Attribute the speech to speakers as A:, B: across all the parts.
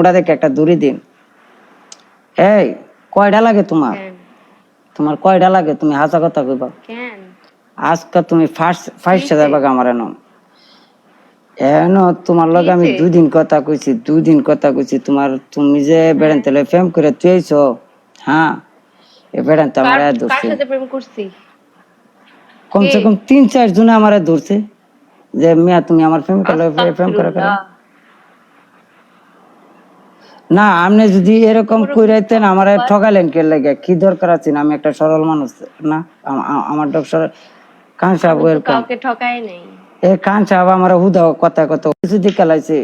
A: ওটা দেখে একটা দড়ি দিন। এই কয়টা লাগে তোমার? তোমার কয়টা লাগে? তুমি হাসা কথা কইবা। আজকে তুমি ফার্স্ট ফার্স্ট যাবা আমার এনো এন তোমার লগে আমি
B: কিসে?
A: দুই দিন কথা কইছি দুই দিন কথা কইছি। তোমার তুমি যে বেড়ান তেলে ফেম করে তুইছো হ্যাঁ এ বেড়ান তো আমার ধরছে।
B: প্রেম
A: কমসে কম তিন চার জন আমার ধরছে। যে মিয়া তুমি আমার ফেম করে ফেম করে করে। না আপনি যদি এরকম কইরাইতেন আমার ঠকালেন কে লাগে? কি দরকার আছে? আমি একটা সরল মানুষ না? আম- আম- আমার ডক্টর কান সাহেব এরকম
B: কাউকে ঠকাই নেই।
A: এ কান সাহেব আমার হুদা কথা কথা কিছু দিকে লাইছে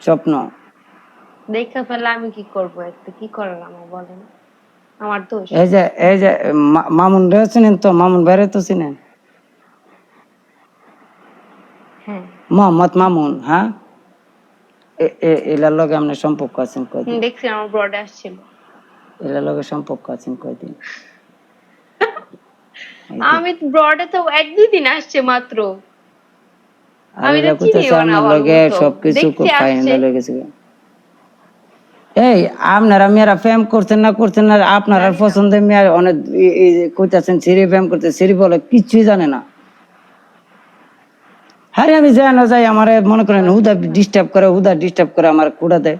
A: স্বপ্ন।
B: দেখা ফেলে আমি কি করব? একটা কি করার আমার বলেন? আমার দোষ।
A: এই যে এই যে মামুন রে চিনেন তো? মামুন ভাইরে তো চিনেন?
B: হ্যাঁ।
A: মোহাম্মদ মামুন হ্যাঁ? এলার লগে আপনার সম্পর্ক আছেন কয়দিন?
B: দেখছি আমার ব্রডে আসছিল
A: এলার লগে সম্পর্ক আছেন কয়দিন?
B: আমি ব্রডে তো এক দুই দিন আসছে মাত্র। আমি
A: এলা
B: তো চিনিও না
A: আমার লগে সবকিছু ফাইনাল হয়ে গেছে। এই আপনারা মেয়েরা ফেম করছেন না করছেন না আপনারা পছন্দ মেয়ে অনেক কইতাছেন সিরি ফেম করতে সিরি বলে কিছুই জানে না। আরে আমি যাই না যাই আমার মনে করেন হুদা ডিস্টার্ব করে হুদা ডিস্টার্ব করে আমার কুড়া দেয়।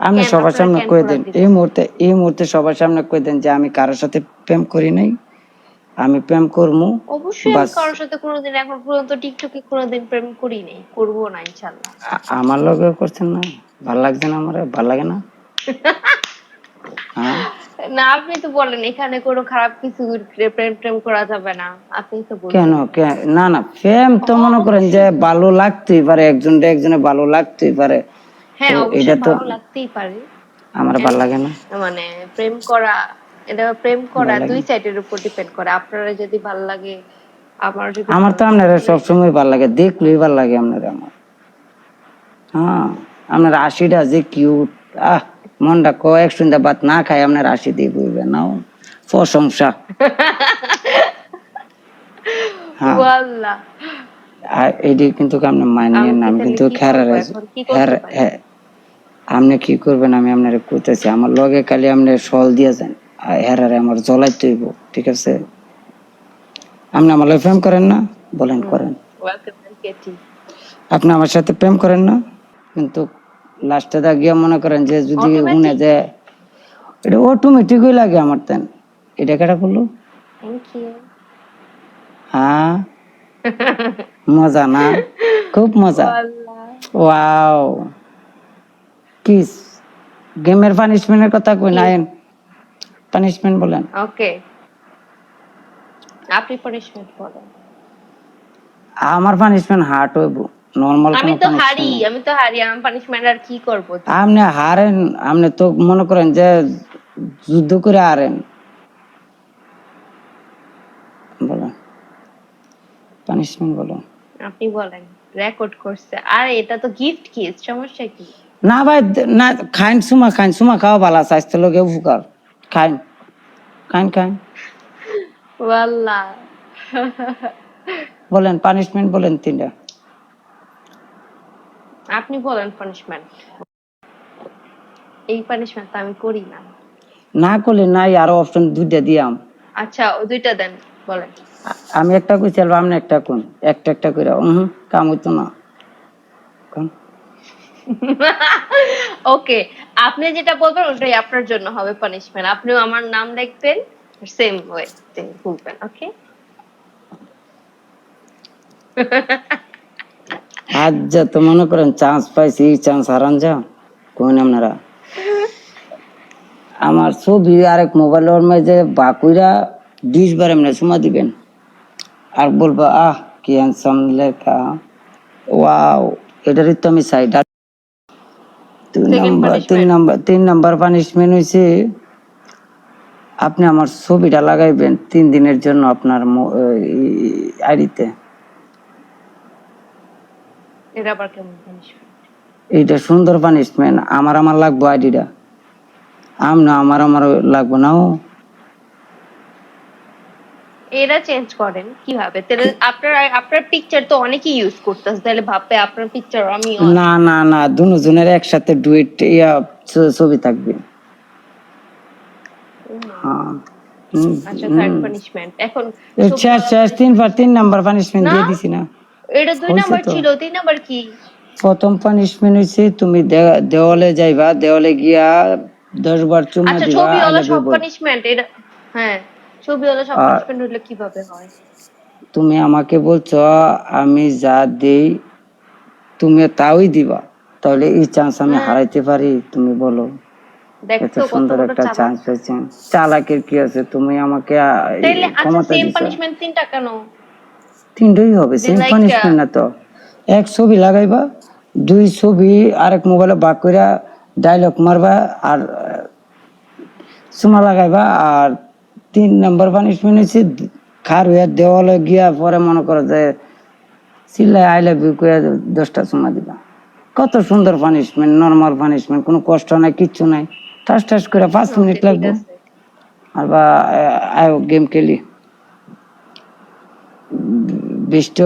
A: আপনি সবার সামনে কয়ে দেন এই মুহূর্তে এই মুহূর্তে সবার সামনে কয়ে দেন যে আমি কারোর সাথে প্রেম করি নাই আমি প্রেম করব
B: অবশ্যই আমি কারোর সাথে কোনোদিন এখন পর্যন্ত টিকটকে কোনোদিন প্রেম করি নাই করব না ইনশাল্লাহ।
A: আ- আমার লগে করছেন না ভালো লাগছে না আমার ভালো লাগে না।
B: না আপনি তো বলেন এখানে কোনো খারাপ কিছু প্রেম প্রেম করা যাবে না। আপনি তো বলেন।
A: কেন না না প্রেম তো মনে করেন যে ভালো লাগতেই পারে একজন একজনে ভালো লাগতেই পারে।
B: হ্যাঁ অবশ্যই
A: এটা তো-
B: ভালো লাগতেই পারে।
A: আমার ভালো লাগে না।
B: মানে প্রেম করা এটা প্রেম করা দুই সাইডের উপর ডিপেন্ড করে। আপনারা যদি ভালো লাগে আমার যদি
A: আমার তো আপনারা সবসময় ভালো লাগে দেখলেই ভালো লাগে আপনারা আমার। হ্যাঁ আপনার আশিটা যে কিউট আহ মনটা কয়েক সন্ধ্যা ভাত না খাই আপনার আশি দিয়ে বইবে নাও। প্রশংসা। হ্যাঁ। আর এটি কিন্তু আপনি মানিয়ে না আমি কিন্তু
B: করতে
A: হ্যাঁ? হ্যাঁ। আপনি কি করবেন আমি আপনার কইতেছি। আমার লগে খালি আপনি সল দিয়ে যান হেরারে আমার জ্বলাই তৈব ঠিক আছে? আপনি আমার লগে প্রেম করেন না? বলেন করেন। আপনি আমার সাথে প্রেম করেন না? কিন্তু লাস্টে গিয়ে মনে করেন যে যদি শুনে যে এটা অটোমেটিকই লাগে আমার তেন। এটা কেটা করল? হ্যাঁ? মজা না? খুব মজা। ওয়াও। কিস? গেমের পানিশমেন্টের কথা কই নাইন পানিশমেন্ট বলেন।
B: ওকে আপনি পানিশমেন্ট বলেন।
A: আমার পানিশমেন্ট হার্ট হইব। নরমাল
B: আমি তো হারি আমি তো হারি আমি পানিশমেন্ট আর কি করব?
A: আপনি হারেন আপনি তো মনে করেন যে যুদ্ধ করে হারেন। বলেন। পানিশমেন্ট বলেন।
B: আপনি বলেন রেকর্ড করছে। আর এটা তো গিফট কি? সমস্যা কি?
A: না ভাই না খাইন সুমা খাইন সুমা খাওয়া ভালো স্বাস্থ্য লোকে উপকার। খাইন খাইন খাইন।
B: ওয়াল্লাহ।
A: বলেন পানিশমেন্ট বলেন তিনটা।
B: আপনি বলেন পানিশমেন্ট এই পানিশমেন্ট আমি করি না।
A: না করলে নাই আরও অপশন দুইটা দিয়াম।
B: আচ্ছা ও দুইটা দেন বলেন।
A: আমি একটা কইছি আর আপনি একটা কোন একটা একটা কইরা হুম কাম হইতো না?
B: ওকে আপনি যেটা বলবেন ওটাই আপনার জন্য হবে পানিশমেন্ট আপনিও আমার নাম লিখবেন সেম ওয়ে বলবেন ওকে
A: আজ যা তো মনে করেন চান্স পাইছি চান্স হারান যা কোন আপনারা? আমার ছবি আরেক মোবাইলের মাঝে বাকুইরা এমনি সমা দিবেন। আর বলব আহ কি হ্যান্ডসাম লেখা। ওয়াও এটারই তো আমি চাই তিন নাম্বার তিন
B: punishment.
A: নাম্বার তিন নাম্বার পানিশমেন্ট হয়েছে আপনি আমার ছবিটা লাগাইবেন তিন দিনের জন্য আপনার আইডিতে।
B: এটা আবার কেমন পানিশমেন্ট
A: এইটা সুন্দর পানিশমেন্ট আমার আমার লাগবো আইডিটা। আম না আমার আমার লাগবো না ও।
B: এরা চেঞ্জ করেন কীভাবে? তাহলে আপনার আপনার পিকচার তো অনেকেই ইউজ করতেছে। তাহলে ভাববে আপনার পিকচার আমি
A: না না না দুজনের একসাথে ডুয়েট ইয়া ছবি থাকবে। হ্যাঁ।
B: আচ্ছা থার্ড পানিশমেন্ট এখন
A: শেষ শেষ তিনবার তিন নাম্বার পানিশমেন্ট দিয়ে। দিছি না।
B: এটা দুই নাম্বার ছিল তিন নাম্বার কি?
A: প্রথম পানিশমেন্ট তুমি দেওয়ালে যাইবা দেওয়ালে গিয়া দশ বার চুমা
B: আচ্ছা
A: দিবা
B: সব পানিশমেন্ট এটা হ্যাঁ ছবিওয়ালা সব পানিশমেন্ট কীভাবে হয়?
A: তুমি আমাকে বলছো আমি যা দেই তুমি তাওই দিবা। তাহলে এই চান্স আমি
B: হ্যাঁ।
A: হারাইতে পারি তুমি বলো। এত সুন্দর একটা চান্স পেয়েছেন চালাকের কি আছে? তুমি আমাকে
B: আচ্ছা
A: ক্ষমতা
B: সেম
A: দিছো।
B: পানিশমেন্ট তিনটা কেন?
A: তিনটাই হবে সেম পানিশমেন্ট না তো। এক ছবি লাগাইবা দুই ছবি আরেক মোবাইলে বাক কইরা ডায়লগ মারবা আর চুমা লাগাইবা আর তিন নাম্বার পানিশমেন্ট হচ্ছে খার হইয়া দেওয়ালে গিয়া পরে মনে করো যে চিল্লাই আই লাভ ইউ কইয়া দশটা চুমা দিবা। কত সুন্দর পানিশমেন্ট নর্মাল পানিশমেন্ট কোনো কষ্ট নাই কিচ্ছু নাই। টাস টাস করে পাঁচ মিনিট লাগবে। আর বা আয় গেম খেলি। বৃষ্টি